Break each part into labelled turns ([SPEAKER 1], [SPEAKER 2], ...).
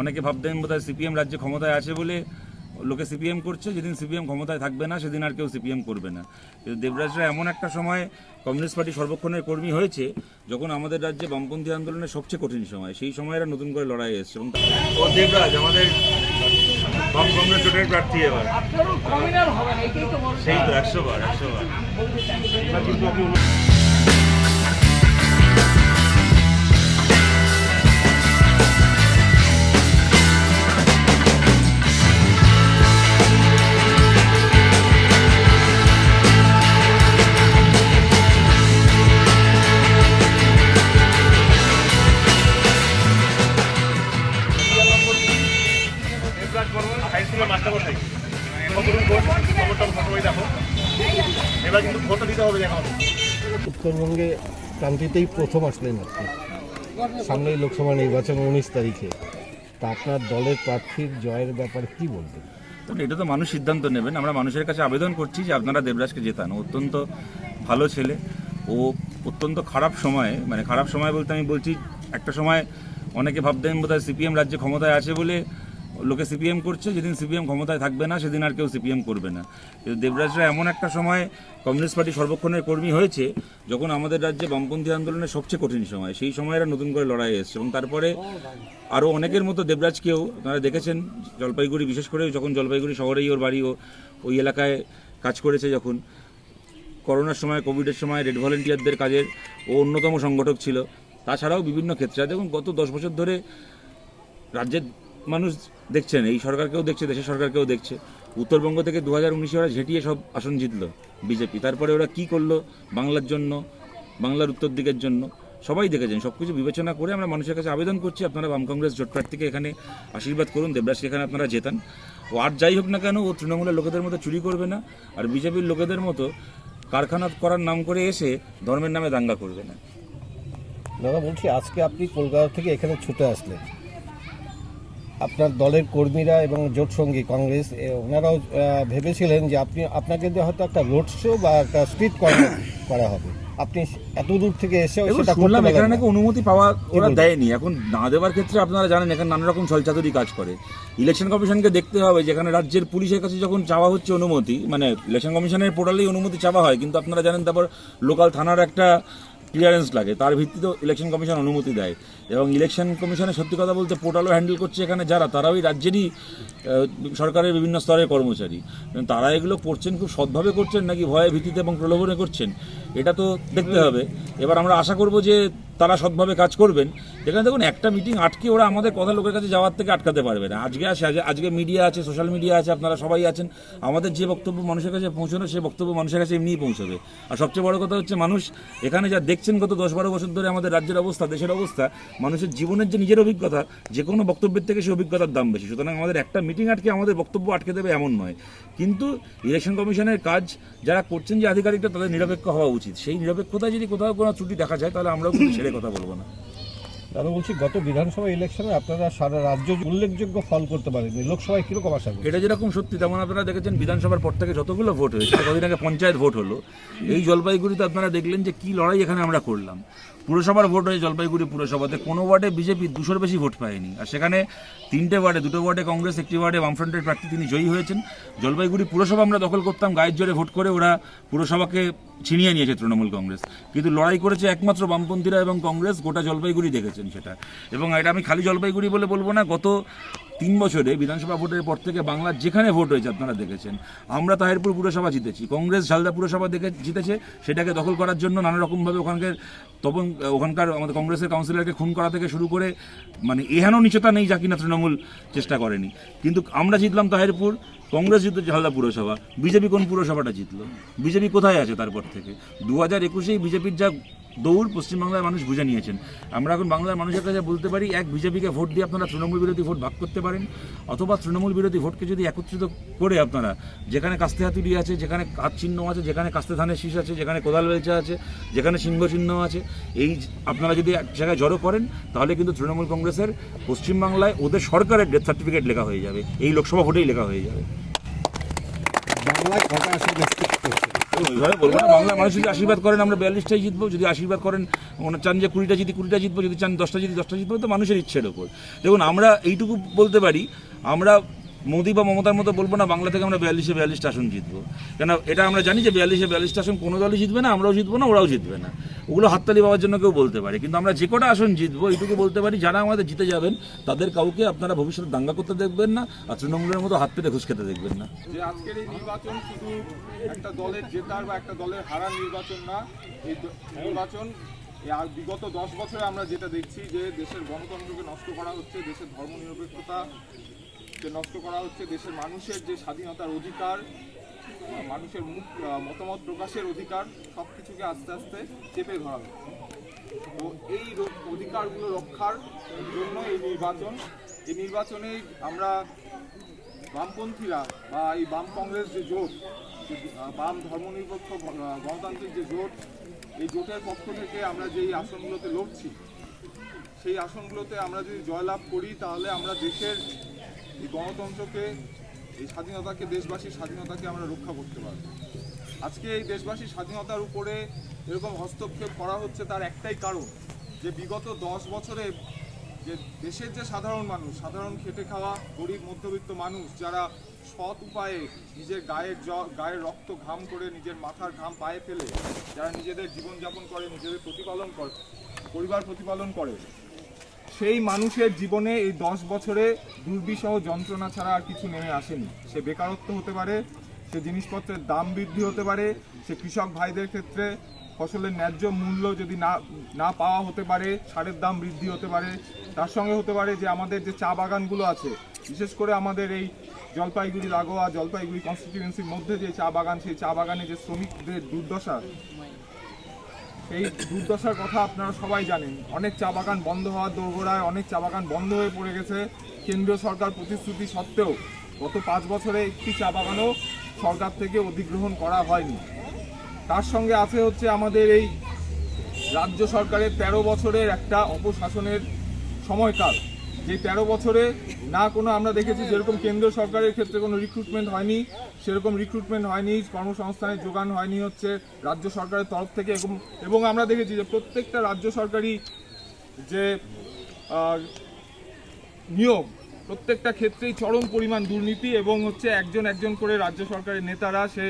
[SPEAKER 1] অনেকে ভাবতেন বোধহয় সিপিএম রাজ্যে ক্ষমতায় আছে বলে লোকে সিপিএম করছে যেদিন সিপিএম ক্ষমতায় থাকবে না সেদিন আর কেউ সিপিএম করবে না। কিন্তু দেবরাজরা এমন একটা সময় কমিউনিস্ট পার্টি সর্বক্ষণের কর্মী হয়েছে যখন আমাদের রাজ্যে বামপন্থী আন্দোলনের সবচেয়ে কঠিন সময়। সেই সময় এরা নতুন করে লড়াই এসছে। এবং ও দেবরাজ আমাদের বাম কংগ্রেস জোটের প্রার্থী এবার। সেই তো একশো বার একশো বার।
[SPEAKER 2] উত্তরবঙ্গে ক্রান্তিতেই প্রথম আসলেন আপনি। সামনেই লোকসভা নির্বাচন উনিশ তারিখে। তা আপনার দলের প্রার্থীর জয়ের ব্যাপারে কি বলবেন?
[SPEAKER 1] এটা তো মানুষ সিদ্ধান্ত নেবেন। আমরা মানুষের কাছে আবেদন করছি যে আপনারা দেবরাজকে জেতান। অত্যন্ত ভালো ছেলে। ও অত্যন্ত খারাপ সময়ে মানে খারাপ সময় বলতে আমি বলছি একটা সময় অনেকে ভাবতেন বোধহয় সিপিএম রাজ্যে ক্ষমতায় আছে বলে লোকে সিপিএম করছে, যেদিন সিপিএম ক্ষমতায় থাকবে না, সেদিন আর কেউ সিপিএম করবে না। কিন্তু দেবরাজরা এমন একটা সময় কমিউনিস্ট পার্টি সর্বক্ষণের কর্মী হয়েছে, যখন আমাদের রাজ্যে বামপন্থী আন্দোলনের সবচেয়ে কঠিন সময়। সেই সময় এরা নতুন করে লড়াই এসছে এবং তারপরে আরও অনেকের মতো দেবরাজকেও আপনারা দেখেছেন, জলপাইগুড়ি, বিশেষ করে যখন জলপাইগুড়ি শহরেই ওর বাড়ি ওই এলাকায় কাজ করেছে যখন। করোনার সময়, কোভিডের সময় রেড ভলেন্টিয়ারদের কাজের ও অন্যতম সংগঠক ছিল। তাছাড়াও বিভিন্ন ক্ষেত্রে। দেখুন, গত দশ বছর ধরে রাজ্যের মানুষ দেখছেন, এই সরকারকেও দেখছে, দেশের সরকারকেও দেখছে। উত্তরবঙ্গ থেকে দু হাজার উনিশে ওরা ঝেঁটিয়ে সব আসন জিতলো বিজেপি। তারপরে ওরা কি করল বাংলার জন্য, বাংলার উত্তর দিকের জন্য, সবাই দেখেছেন সব কিছু বিবেচনা করে আমরা মানুষের কাছে আবেদন করছি। আপনারা বাম কংগ্রেস জোট প্রার্থীকে এখানে আশীর্বাদ করুন দেবরাজকে এখানে আপনারা জেতান। ও আর যাই হোক না কেন, ও তৃণমূলের লোকেদের মতো চুরি করবে না, আর বিজেপির লোকেদের মতো কারখানা করার নাম করে এসে ধর্মের নামে দাঙ্গা করবে না।
[SPEAKER 2] দাদা, বলছি, আজকে আপনি কলকাতা থেকে এখানে ছুটে আসলেন। আপনার দলের কর্মীরা এবং জোট সঙ্গী কংগ্রেস ওনারাও ভেবেছিলেন যে আপনি আপনাকে দিয়ে হয়তো একটা রোড শো বা একটা স্ট্রিট করা হবে। আপনি এত দূর থেকে
[SPEAKER 1] এবং
[SPEAKER 2] সেটা করতে
[SPEAKER 1] শুনলাম এখানে নাকি অনুমতি পাওয়া ওরা দেয়নি। এখন না দেওয়ার ক্ষেত্রে আপনারা জানেন এখানে নানা রকম ছলচাতুরি কাজ করে। ইলেকশন কমিশনকে দেখতে হবে যেখানে রাজ্যের পুলিশের কাছে যখন চাওয়া হচ্ছে অনুমতি মানে ইলেকশন কমিশনের পোর্টালেই অনুমতি চাওয়া হয় কিন্তু আপনারা জানেন তারপর লোকাল থানার একটা ক্লিয়ারেন্স লাগে। তার ভিত্তিতেও ইলেকশন কমিশন অনুমতি দেয়। এবং ইলেকশন কমিশনের সত্যি কথা বলতে পোর্টালও হ্যান্ডেল করছে এখানে যারা তারা ওই রাজ্যেরই সরকারের বিভিন্ন স্তরের কর্মচারী। তারা এগুলো করছেন, খুব সৎভাবে করছেন, নাকি ভয়ে ভীতিতে এবং প্রলোভনে করছেন, এটা তো দেখতে হবে। এবার আমরা আশা করব যে তারা সৎভাবে কাজ করবেন। এখানে দেখুন, একটা মিটিং আটকে ওরা আমাদের কথা লোকের কাছে যাওয়ার থেকে আটকাতে পারবে না। আজকে আজ- আজকে মিডিয়া আছে সোশ্যাল মিডিয়া আছে, আপনারা সবাই আছেন। আমাদের যে বক্তব্য মানুষের কাছে পৌঁছানো সে বক্তব্য মানুষের কাছে এমনিই পৌঁছবে। আর সবচেয়ে বড় কথা হচ্ছে, মানুষ এখানে যা দেখছেন গত দশ বারো বছর ধরে আমাদের রাজ্যের অবস্থা, দেশের অবস্থা, মানুষের জীবনের যে নিজের অভিজ্ঞতা, যে কোনো বক্তব্যের থেকে সেই অভিজ্ঞতার দাম বেশি। সুতরাং আমাদের একটা মিটিং আটকে আমাদের বক্তব্য আটকে দেবে এমন নয়। কিন্তু ইলেকশন কমিশনের কাজ, যারা করছেন যে আধিকারিকরা, তাদের নিরপেক্ষ হওয়া উচিত। সেই নিরপেক্ষতায় যদি কোথাও কোনো ত্রুটি দেখা যায়, তাহলে আমরাও ছেড়ে কথা বলব না।
[SPEAKER 2] দাদা বলছি গত বিধানসভা ইলেকশনে আপনারা সারা রাজ্য উল্লেখযোগ্য ফল করতে পারেননি। লোকসভায় কীরকম আশা
[SPEAKER 1] এটা যেরকম সত্যি তেমন আপনারা দেখেছেন বিধানসভার পর থেকে যতগুলো ভোট হয়েছে কদিন আগে পঞ্চায়েত ভোট হলো এই জলপাইগুড়িতে আপনারা দেখলেন যে কি লড়াই এখানে আমরা করলাম। পুরসভার ভোট হয়েছে জলপাইগুড়ি পুরসভাতে কোনো ওয়ার্ডে বিজেপি দুশোর বেশি ভোট পায়নি। আর সেখানে তিনটে ওয়ার্ডে, দুটো ওয়ার্ডে কংগ্রেস, একটি ওয়ার্ডে বামফ্রন্টের প্রার্থী তিনি জয়ী হয়েছেন। জলপাইগুড়ি পুরসভা আমরা দখল করতাম, গায়ের জোরে ভোট করে ওরা পুরসভাকে ছিনিয়ে নিয়েছে তৃণমূল কংগ্রেস। কিন্তু লড়াই করেছে একমাত্র বামপন্থীরা এবং কংগ্রেস, গোটা জলপাইগুড়ি দেখেছেন সেটা। এবং এটা আমি খালি জলপাইগুড়ি বলে বলব না, গত তিন বছরে বিধানসভা ভোটের পর থেকে বাংলার যেখানে ভোট হয়েছে আপনারা দেখেছেন। আমরা তাহিরপুর পুরসভা জিতেছি, কংগ্রেস ঝালদা পুরসভা দেখে জিতেছে, সেটাকে দখল করার জন্য নানা রকমভাবে ওখানকার তখন ওখানকার আমাদের কংগ্রেসের কাউন্সিলরকে খুন করা থেকে শুরু করে মানে এহেন নিচতা নেই যা কিনা তৃণমূল চেষ্টা করেনি। কিন্তু আমরা জিতলাম তাহিরপুর, কংগ্রেস জিতলো ঝালদা পুরসভা, বিজেপি কোন পুরসভাটা জিতলো? বিজেপি কোথায় আছে তারপর থেকে? দু হাজার একুশেই বিজেপির যা দৌড় পশ্চিমবাংলার মানুষ বুঝে নিয়েছেন। আমরা এখন বাংলার মানুষের কাছে বলতে পারি, এক বিজেপিকে ভোট দিয়ে আপনারা তৃণমূল বিরোধী ভোট ভাগ করতে পারেন, অথবা তৃণমূল বিরোধী ভোটকে যদি একত্রিত করে আপনারা, যেখানে কাস্তে হাতুড়ি আছে, যেখানে হাত চিহ্ন আছে, যেখানে কাস্তে ধানের শীষ আছে, যেখানে কোদাল বেলচা আছে, যেখানে সিংহ চিহ্ন আছে, এই আপনারা যদি এক জায়গায় জড়ো করেন, তাহলে কিন্তু তৃণমূল কংগ্রেসের পশ্চিমবাংলায় ওদের সরকারের ডেথ সার্টিফিকেট লেখা হয়ে যাবে, এই লোকসভা ভোটেই লেখা হয়ে যাবে।
[SPEAKER 2] বাংলায় কটা আসন নিশ্চিত করছে
[SPEAKER 1] ওইভাবে বলব না। বাংলা মানুষ যদি আশীর্বাদ করেন, আমরা বিয়াল্লিশটাই জিতবো। যদি আশীর্বাদ করেন চান যে কুড়িটা জিতি, কুড়িটা জিতবো। যদি চান দশটা জিতি, দশটা জিতবো, তো মানুষের ইচ্ছের ওপর দেখুন, আমরা এইটুকু বলতে পারি, আমরা মোদি বা মমতার মতো বলব না, বাংলা থেকে আমরা বিয়াল্লিশে বিয়াল্লিশটা আসন জিতবো। কেন এটা আমরা জানি যে বিয়াল্লিশে বিয়াল্লিশটা আসন কোনো দলই জিতবে না, আমরাও জিতবো না, ওরাও জিতবে না। ওগুলো হাততালি পাওয়ার জন্য কেউ বলতে পারে। কিন্তু আমরা যে কটা আসন জিতবো, এইটুকু বলতে পারি, যারা আমাদের জিতে যাবেন, তাদের কাউকে আপনারা ভবিষ্যতে দাঙ্গা করতে দেখবেন না, আর তৃণমূলের মতো হাত পেতে ঘুষ খেতে দেখবেন না।
[SPEAKER 3] যে আজকের এই নির্বাচন শুধু একটা দলের জেতার বা একটা দলের হারার নির্বাচন না, এই নির্বাচন আর বিগত দশ বছরে আমরা যেটা দেখছি যে দেশের গণতন্ত্রকে নষ্ট করা হচ্ছে, দেশের ধর্মনিরপেক্ষতা কে নষ্ট করা হচ্ছে দেশের মানুষের যে স্বাধীনতার অধিকার, মানুষের মুখ মতামত প্রকাশের অধিকার সব কিছুকে আস্তে আস্তে চেপে ধরা তো এই অধিকারগুলো রক্ষার জন্য এই নির্বাচন, এই নির্বাচনে আমরা বামপন্থীরা বা এই বাম কংগ্রেস যে জোট বাম ধর্মনিরপেক্ষ গণতান্ত্রিক যে জোট, এই জোটের পক্ষ থেকে আমরা যেই আসনগুলোতে লড়ছি, সেই আসনগুলোতে আমরা যদি জয়লাভ করি, তাহলে আমরা দেশের এই গণতন্ত্রকে, এই স্বাধীনতাকে দেশবাসীর স্বাধীনতাকে আমরা রক্ষা করতে পারব। আজকে এই দেশবাসীর স্বাধীনতার উপরে এরকম হস্তক্ষেপ করা হচ্ছে তার একটাই কারণ, যে বিগত দশ বছরে যে দেশের যে সাধারণ মানুষ, সাধারণ খেটে খাওয়া গরিব মধ্যবিত্ত মানুষ, যারা সৎ উপায়ে নিজের গায়ের জ- গায়ের রক্ত ঘাম করে নিজের মাথার ঘাম পায়ে ফেলে, যারা নিজেদের জীবনযাপন করে, নিজেদের প্রতিপালন করে, পরিবার প্রতিপালন করে সেই মানুষের জীবনে এই দশ বছরে দুর্বিষহ যন্ত্রণা ছাড়া আর কিছু নেমে আসেনি। সে বেকারত্ব হতে পারে, সে জিনিসপত্রের দাম বৃদ্ধি হতে পারে, সে কৃষক ভাইদের ক্ষেত্রে ফসলের ন্যায্য মূল্য যদি না না পাওয়া হতে পারে, সারের দাম বৃদ্ধি হতে পারে। তার সঙ্গে হতে পারে যে আমাদের যে চা বাগানগুলো আছে, বিশেষ করে আমাদের এই জলপাইগুড়ি, লাগোয়া জলপাইগুড়ি কনস্টিটিউয়েন্সির মধ্যে যে চা বাগান, সেই চা বাগানে যে শ্রমিকদের দুর্দশা এই দুর্দশার কথা আপনারা সবাই জানেন। অনেক চা বাগান বন্ধ হওয়ার দোরগোড়ায় অনেক চা বাগান বন্ধ হয়ে পড়ে গেছে। কেন্দ্রীয় সরকার প্রতিশ্রুতি সত্ত্বেও গত পাঁচ বছরে একটি চা বাগানও সরকার থেকে অধিগ্রহণ করা হয়নি। তার সঙ্গে আছে হচ্ছে আমাদের এই রাজ্য সরকারের ১৩ বছরের একটা অপশাসনের সময়কাল। যে ১৩ বছরে না কোনো আমরা দেখেছি যেরকম কেন্দ্রীয় সরকারের ক্ষেত্রে কোনো রিক্রুটমেন্ট হয়নি, সেরকম রিক্রুটমেন্ট হয়নি, কর্মসংস্থানের যোগান হয়নি হচ্ছে রাজ্য সরকারের তরফ থেকে এবং এবং আমরা দেখেছি যে প্রত্যেকটা রাজ্য সরকারি যে নিয়োগ, প্রত্যেকটা ক্ষেত্রেই চরম পরিমাণ দুর্নীতি এবং হচ্ছে একজন একজন করে রাজ্য সরকারের নেতারা সে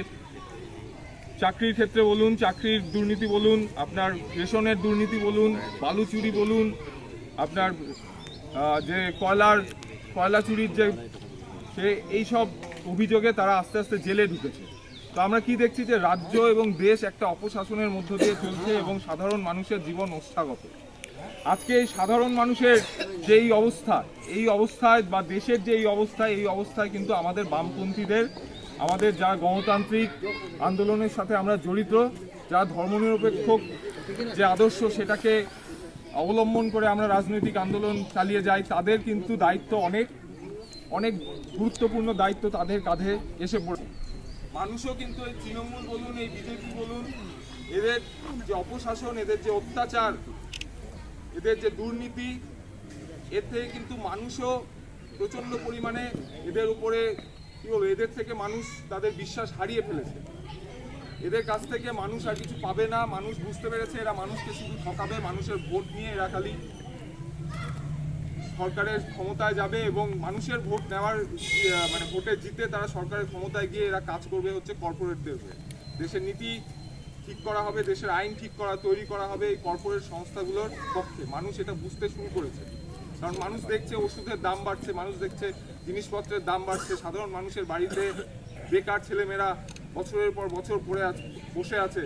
[SPEAKER 3] চাকরির ক্ষেত্রে বলুন, চাকরির দুর্নীতি বলুন, আপনার রেশনের দুর্নীতি বলুন বালু চুরি বলুন, আপনার যে কয়লার, কয়লা চুরির যে সে এইসব অভিযোগে তারা আস্তে আস্তে জেলে ঢুকেছে। তো আমরা কি দেখছি যে রাজ্য এবং দেশ একটা অপশাসনের মধ্য দিয়ে চলছে এবং সাধারণ মানুষের জীবন ওষ্ঠাগত আজকে এই সাধারণ মানুষের যে এই অবস্থা, এই অবস্থায় বা দেশের যে এই অবস্থায় এই অবস্থায় কিন্তু আমাদের বামপন্থীদের, আমাদের যা গণতান্ত্রিক আন্দোলনের সাথে আমরা জড়িত, যা ধর্মনিরপেক্ষ যে আদর্শ সেটাকে অবলম্বন করে আমরা রাজনৈতিক আন্দোলন চালিয়ে যাই, তাদের কিন্তু দায়িত্ব অনেক অনেক গুরুত্বপূর্ণ দায়িত্ব তাদের কাঁধে এসে পড়ে। মানুষও কিন্তু এই তৃণমূল বলুন, এই বিজেপি বলুন, এদের যে অপশাসন, এদের যে অত্যাচার, এদের যে দুর্নীতি এতে কিন্তু মানুষও প্রচণ্ড পরিমাণে এদের উপরে, কি বলব, এদের থেকে মানুষ তাদের বিশ্বাস হারিয়ে ফেলেছে। এদের কাছ থেকে মানুষ আর কিছু পাবে না, মানুষ বুঝতে পেরেছে, এরা মানুষকে শুধু ঠকাবে, মানুষের ভোট নিয়ে এরা খালি সরকারের ক্ষমতায় যাবে এবং মানুষের ভোট নেওয়ার মানে ভোটে জিতে তারা সরকারের ক্ষমতায় গিয়ে এরা কাজ করবে হচ্ছে কর্পোরেটদের হয়ে। দেশের নীতি ঠিক করা হবে, দেশের আইন ঠিক করা, তৈরি করা হবে এই কর্পোরেট সংস্থাগুলোর পক্ষে। মানুষ এটা বুঝতে শুরু করেছে। কারণ মানুষ দেখছে ওষুধের দাম বাড়ছে, মানুষ দেখছে জিনিসপত্রের দাম বাড়ছে, সাধারণ মানুষের বাড়িতে বেকার ছেলেমেয়েরা বছরের পর বছর পড়ে আছে, বসে আছে।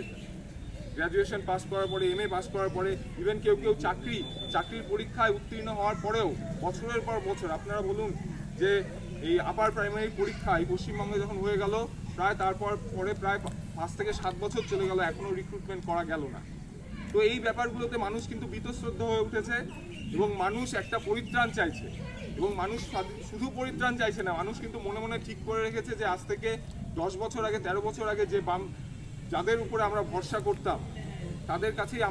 [SPEAKER 3] গ্র্যাজুয়েশন পাস করার পরে এমএ পাস করার পরে ইভেন কেউ কেউ চাকরি, চাকরির পরীক্ষায় উত্তীর্ণ হওয়ার পরেও বছরের পর বছর, আপনারা বলুন যে এই আপার প্রাইমারি পরীক্ষা এই পশ্চিমবঙ্গে যখন হয়ে গেল, প্রায় তারপর, পরে প্রায় পাঁচ থেকে সাত বছর চলে গেল এখনও রিক্রুটমেন্ট করা গেল না। তো এই ব্যাপারগুলোতে মানুষ কিন্তু বীতশ্রদ্ধ হয়ে উঠেছে এবং মানুষ একটা পরিত্রাণ চাইছে। এবং মানুষ শুধু পরিত্রাণ চাইছে না, মানুষ কিন্তু মনে মনে ঠিক করে রেখেছে যে আজ থেকে দশ বছর আগে, তেরো বছর আগে যে বাম, যাদের উপরে আমরা ভরসা করতাম, তাদের কাছেই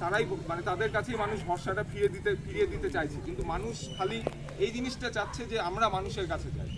[SPEAKER 3] তারাই মানে তাদের কাছেই মানুষ ভরসাটা ফিরিয়ে দিতে ফিরিয়ে দিতে চাইছে। কিন্তু মানুষ খালি এই জিনিসটা চাচ্ছে যে আমরা মানুষের কাছে যাই।